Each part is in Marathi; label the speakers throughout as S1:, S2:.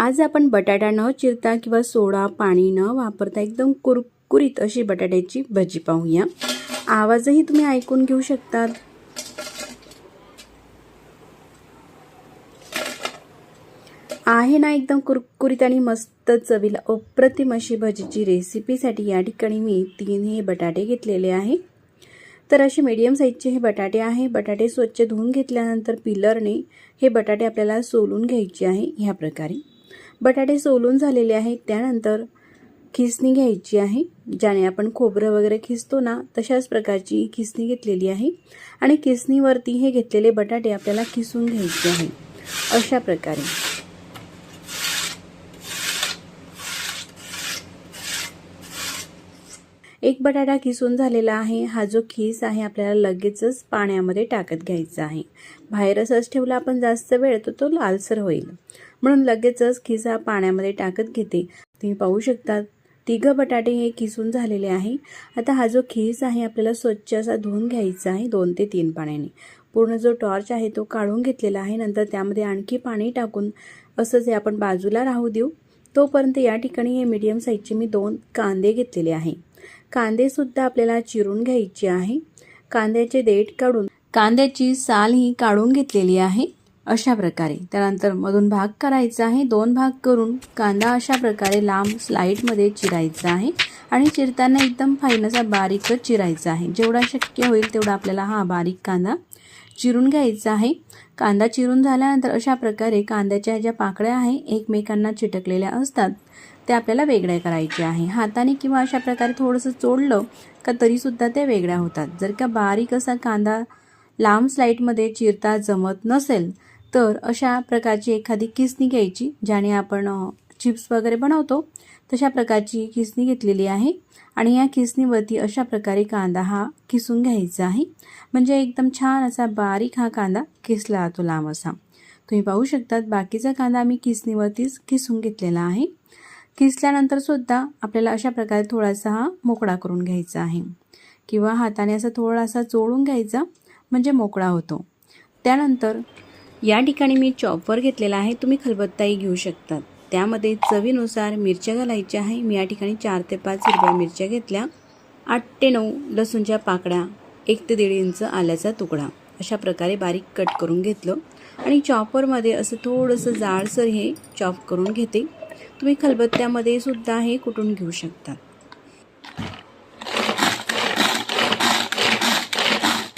S1: आज आपण बटाटा न चिरता किंवा सोडा पाणी न वापरता एकदम कुरकुरीत अशी बटाट्याची भजी पाहूया. आवाजही तुम्ही ऐकून घेऊ शकतात. आहे ना एकदम कुरकुरीत आणि मस्त चवीला अप्रतिम अशी भजीची रेसिपीसाठी या ठिकाणी मी तीन हे बटाटे घेतलेले आहे. तर असे मीडियम साईजचे हे बटाटे आहे. बटाटे स्वच्छ धुवून घेतल्यानंतर पिलरने हे बटाटे आपल्याला सोलून घ्यायचे आहे. ह्या प्रकारे. बटाटे सोलून झालेले आहेत. त्यानंतर खिसणी घ्यायची आहे ज्याने आपण खोबरं वगैरे खिसतो ना तशाच प्रकारची खिसणी घेतलेली आहे. आणि खिसणीवरती हे घेतलेले बटाटे आपल्याला खिसून घ्यायचे आहे. अशा प्रकारे. एक बटाटा किसून झालेला आहे. हा जो खीस आहे आपल्याला लगेचच पाण्यामध्ये टाकत घ्यायचा आहे. बाहेर असंच ठेवला आपण जास्त वेळ तर तो लालसर होईल. म्हणून लगेचच खिसा हा पाण्यामध्ये टाकत घेते. तुम्ही पाहू शकता तिघं बटाटे हे खिसून झालेले आहे. आता हा जो खीस आहे आपल्याला स्वच्छ असा धुवून घ्यायचा आहे दोन ते तीन पाण्याने. पूर्ण जो टॉर्च आहे तो काढून घेतलेला आहे. नंतर त्यामध्ये आणखी पाणी टाकून असंच हे आपण बाजूला राहू देऊ. तोपर्यंत या ठिकाणी हे मीडियम साईजचे मी दोन कांदे घेतलेले आहे. कांदेसुद्धा आपल्याला चिरून घ्यायचे आहे. कांद्याचे देठ काढून कांद्याची साल ही काढून घेतलेली आहे. अशा प्रकारे. त्यानंतर मधून भाग करायचा आहे. दोन भाग करून कांदा अशा प्रकारे लांब स्लाईडमध्ये चिरायचा आहे आणि चिरताना एकदम फाईन असा बारीकच चिरायचा आहे. जेवढा शक्य होईल तेवढा आपल्याला हा बारीक कांदा चिरून घ्यायचा आहे. कांदा चिरून झाल्यानंतर अशा प्रकारे कांद्याच्या ज्या पाकळ्या आहे एकमेकांना चिटकलेल्या असतात त्या आपल्याला वेगळ्या करायच्या आहे. हाताने किंवा अशा प्रकारे थोडंसं चोडलं का तरीसुद्धा त्या वेगळ्या होतात. जर का बारीक असा कांदा लांब स्लाईटमध्ये चिरता जमत नसेल तर अशा प्रकारची एखादी किसणी घ्यायची ज्याने आपण चिप्स वगैरे बनवतो तशा प्रकारची किसणी घेतलेली आहे. आणि या किसणीवरती अशा प्रकारे कांदा हा किसून घ्यायचा आहे. म्हणजे एकदम छान असा बारीक हा कांदा किसला जातो लांब असा तुम्ही पाहू शकतात बाकीचा कांदा मी किसणीवरतीच किसून घेतलेला आहे. किसल्यानंतर सुद्धा आपल्याला अशा प्रकारे थोडासा हा मोकळा करून घ्यायचा आहे. किंवा हाताने असा थोडासा चोळून घ्यायचा म्हणजे मोकळा होतो. त्यानंतर या ठिकाणी मी चॉपर घेतलेला आहे. तुम्ही खलबत्ताही घेऊ शकतात. त्यामध्ये चवीनुसार मिरच्या घालायच्या आहे. मी या ठिकाणी चार ते पाच हिरव्या मिरच्या घेतल्या. आठ ते नऊ लसूणच्या पाकड्या एक ते दीड इंच आल्याचा तुकडा. अशा प्रकारे बारीक कट करून घेतलं. आणि चॉपरमध्ये असं थोडंसं जाडसर हे चॉप करून घेते. तुम्ही खलबत्त्यामध्ये सुद्धा हे कुटून घेऊ शकता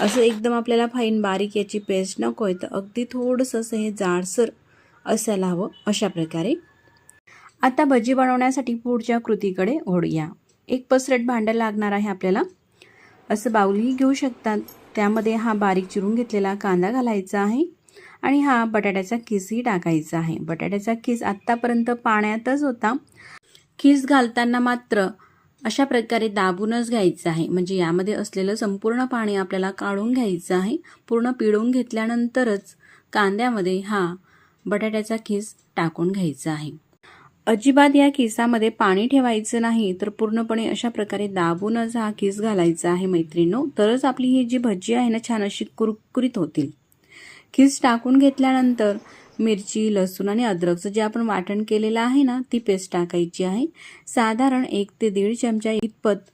S1: असं एकदम आपल्याला फाईन बारीक याची पेस्ट नको आहे तर अगदी थोडंसं असं हे जाडसर असायला हवं अशा प्रकारे. आता भजी बनवण्यासाठी पुढच्या कृतीकडे ओढूया एक पसरट भांडं लागणार आहे आपल्याला. असं बाऊलही घेऊ शकतात. त्यामध्ये हा बारीक चिरून घेतलेला कांदा घालायचा आहे आणि हा बटाट्याचा किसही टाकायचा आहे. बटाट्याचा किस आत्तापर्यंत पाण्यातच होता. किस घालताना मात्र अशा प्रकारे दाबूनच घ्यायचं आहे. म्हणजे यामध्ये असलेलं संपूर्ण पाणी आपल्याला काढून घ्यायचं आहे. पूर्ण पिळून घेतल्यानंतरच कांद्यामध्ये हा बटाट्याचा किस टाकून घ्यायचा आहे. अजिबात या खिसामध्ये पाणी ठेवायचं नाही तर पूर्णपणे अशा प्रकारे दाबूनच हा खिस घालायचा आहे मैत्रिणीनो. तरच आपली ही जी भजी आहे ना छान अशी कुरकुरीत होतील. खिस टाकून घेतल्यानंतर मिरची लसूण आणि अद्रकचं जे आपण वाटण केलेलं आहे ना ती पेस्ट टाकायची आहे. साधारण एक ते दीड चमचा इतपत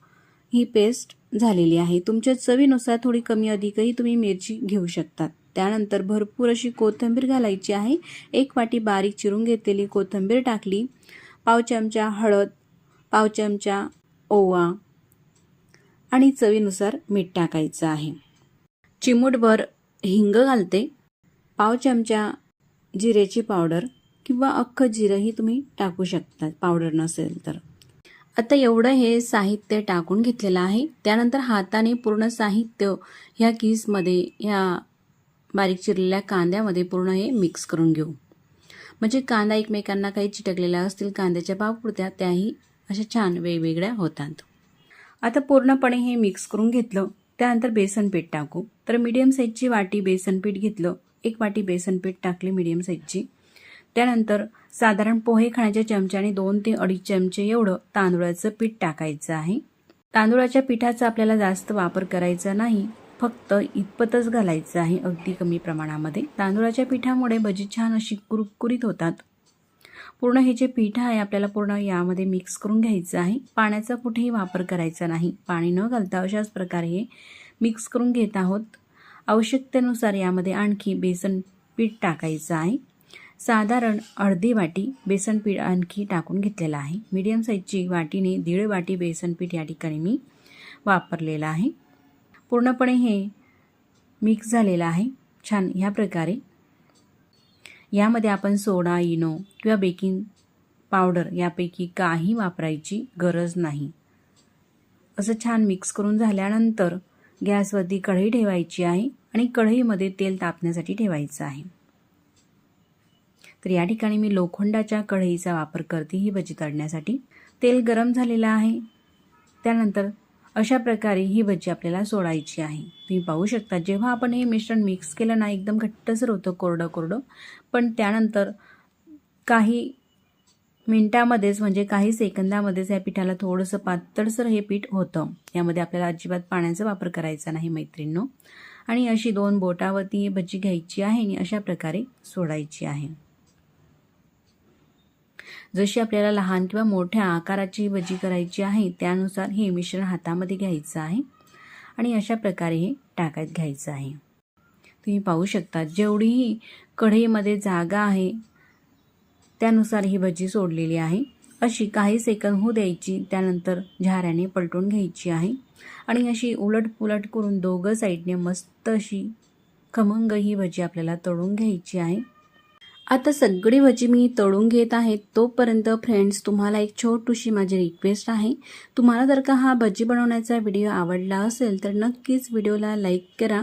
S1: ही पेस्ट झालेली आहे. तुमच्या चवीनुसार थोडी कमी अधिकही तुम्ही मिरची घेऊ शकतात. त्यानंतर भरपूर अशी कोथिंबीर घालायची आहे. एक वाटी बारीक चिरून घेतलेली कोथिंबीर टाकली. पाव चमचा हळद पाव चमचा ओवा आणि चवीनुसार मीठ टाकायचं आहे. चिमूटभर हिंग घालते. पाव चमचा जिरेची पावडर किंवा अख्खं जिरंही तुम्ही टाकू शकता पावडर नसेल तर. आता एवढं हे साहित्य टाकून घेतलेलं आहे. त्यानंतर हाताने पूर्ण साहित्य ह्या किसमध्ये ह्या बारीक चिरलेल्या कांद्यामध्ये पूर्ण हे मिक्स करून घेऊ. म्हणजे कांदा एकमेकांना काही चिटकलेल्या असतील कांद्याच्या पापुडत्या त्याही अशा छान वेगवेगळ्या होतात. आता पूर्णपणे हे मिक्स करून घेतलं. त्यानंतर बेसन पीठ टाकू. तर मीडियम साईजची वाटी बेसन पीठ घेतलं. एक वाटी बेसन पीठ टाकले मीडियम साईजची त्यानंतर साधारण पोहे खाण्याच्या चमच्याने दोन ते अडीच चमचे एवढं तांदूळाचं पीठ टाकायचं आहे. तांदूळाच्या पिठाचा आपल्याला जास्त वापर करायचा नाही फक्त इतपतच घालायचं आहे अगदी कमी प्रमाणामध्ये. तांदूळाच्या पिठामुळे भजी छान अशी कुरकुरीत होतात. पूर्ण हे जे पीठ आहे आपल्याला पूर्ण यामध्ये मिक्स करून घ्यायचं आहे. पाण्याचा कुठेही वापर करायचा नाही. पाणी न घालता अशाच प्रकारे हे मिक्स करून घेत आहोत. आवश्यकतेनुसार यामध्ये आणखी बेसन पीठ टाकायचं आहे. साधारण अर्धी वाटी बेसन पीठ आणखी टाकून घेतलेलं आहे. मीडियम साईजची वाटीने दीड वाटी बेसन पीठ या ठिकाणी मी वापरलेलं आहे. पूर्णपणे हे मिक्स झालेलं आहे. छान ह्या प्रकारे. यामध्ये आपण सोडा इनो किंवा बेकिंग पावडर यापैकी काही वापरायची गरज नाही. असं छान मिक्स करून झाल्यानंतर गॅसवरती कढई ठेवायची आहे. आणि कढईमध्ये तेल तापण्यासाठी ठेवायचं आहे. तर या ठिकाणी मी लोखंडाच्या कढईचा वापर करते ही भजी तळण्यासाठी. तेल गरम झालेलं आहे. त्यानंतर अशा प्रकारे ही भजी आपल्याला सोडायची आहे. तुम्ही पाहू शकता जेव्हा आपण हे मिश्रण मिक्स केलं ना एकदम घट्टसर होतं कोरडं कोरडं. पण त्यानंतर काही मिनटामध्येच म्हणजे काही सेकंदामध्येच या पिठाला थोडंसं पातळसर हे पीठ होतं. यामध्ये आपल्याला अजिबात पाण्याचा वापर करायचा नाही मैत्रिणींनो. आणि अशी दोन बोटावरती भजी घ्यायची आहे आणि अशा प्रकारे सोडायची आहे. जशी आपल्याला लहान किंवा मोठ्या आकाराची भजी करायची आहे त्यानुसार हे मिश्रण हातामध्ये घ्यायचं आहे आणि अशा प्रकारे हे टाकायत घ्यायचं आहे. तुम्ही पाहू शकता जेवढीही कढईमध्ये जागा आहे त्यानुसार ही भजी सोडलेली आहे. अशी काही सेकंद होऊ द्यायची त्यानंतर झाऱ्याने पलटून घ्यायची आहे. आणि अशी उलटपुलट करून दोघं साईडने मस्त अशी खमंग ही भजी आपल्याला तळून घ्यायची आहे. आता सगळी भजी मी तळून घेत आहे. तोपर्यंत फ्रेंड्स तुम्हाला एक छोटूशी माझी रिक्वेस्ट आहे. तुम्हाला जर का हा भजी बनवण्याचा व्हिडिओ आवडला असेल तर नक्कीच व्हिडिओला लाईक करा.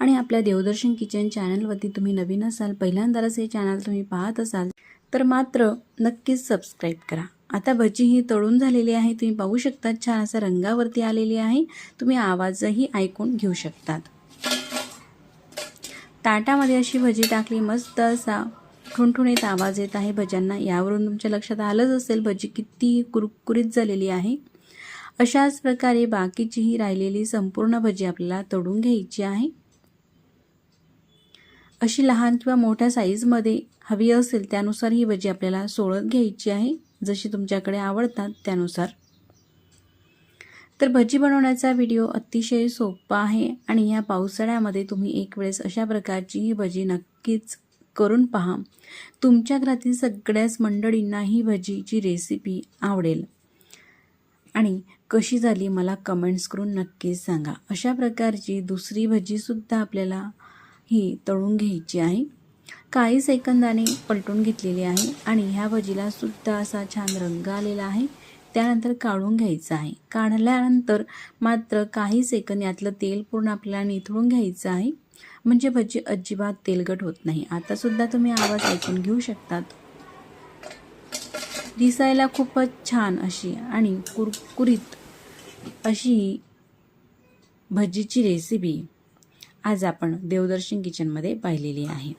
S1: आणि आपल्या देवदर्शन किचन चॅनलवरती तुम्ही नवीन असाल पहिल्यांदाच हे चॅनल तुम्ही पाहत असाल तर मात्र नक्कीच सबस्क्राईब करा. आता भजी ही तळून झालेली आहे. तुम्ही पाहू शकता छान असा रंगावरती आलेली आहे. तुम्ही आवाजही ऐकून घेऊ शकतात. ताटामध्ये अशी भजी टाकली मस्त असा ठुणठुणीत आवाज येत आहे भज्यांना. यावरून तुमच्या लक्षात आलंच असेल भजी किती कुरकुरीत झालेली आहे. अशाच प्रकारे बाकीचीही राहिलेली संपूर्ण भजी आपल्याला तळून घ्यायची आहे. अशी लहान किंवा मोठ्या साईजमध्ये हवी असेल त्यानुसार ही भजी आपल्याला सोळत घ्यायची आहे. जशी तुमच्याकडे आवडतात त्यानुसार. तर भजी बनवण्याचा व्हिडिओ अतिशय सोपा आहे आणि या पावसाळ्यामध्ये तुम्ही एक वेळेस अशा प्रकारची ही भजी नक्कीच करून पहा. तुमच्या घरातील सगळ्याच मंडळींना ही भजीची रेसिपी आवडेल. आणि कशी झाली मला कमेंट्स करून नक्कीच सांगा. अशा प्रकारची दुसरी भजीसुद्धा आपल्याला ही तळून घ्यायची आहे. काही सेकंदाने पलटून घेतलेली आहे आणि ह्या भजीला सुद्धा असा छान रंग आलेला आहे. त्यानंतर काढून घ्यायचं आहे. काढल्यानंतर मात्र काही सेकंद यातलं तेल पूर्ण आपल्याला निथळून घ्यायचं आहे. म्हणजे भजी अजिबात तेलगट होत नाही. आता सुद्धा तुम्ही आवाज ऐकून घेऊ शकतात. दिसायला खूपच छान अशी आणि कुरकुरीत अशी भजीची रेसिपी आज आपण देवदर्शन किचनमध्ये पाहिलेली आहे.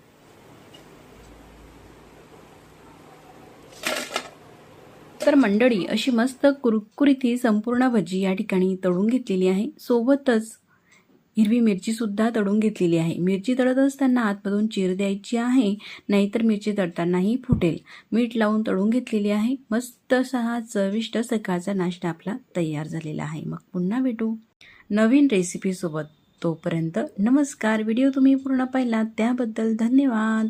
S1: तर मंडळी अशी मस्त कुरकुरीत ही संपूर्ण भजी या ठिकाणी तळून घेतलेली आहे. सोबतच हिरवी मिरचीसुद्धा तळून घेतलेली आहे. मिरची तळत असताना आतमधून चीर द्यायची आहे नाहीतर मिरची तळतानाही फुटेल. मीठ लावून तळून घेतलेली आहे. मस्त असा हा चविष्ट सकाळचा नाश्ता आपला तयार झालेला आहे. मग पुन्हा भेटू नवीन रेसिपीसोबत तोपर्यंत नमस्कार. व्हिडिओ तुम्ही पूर्ण पाहिला त्याबद्दल धन्यवाद.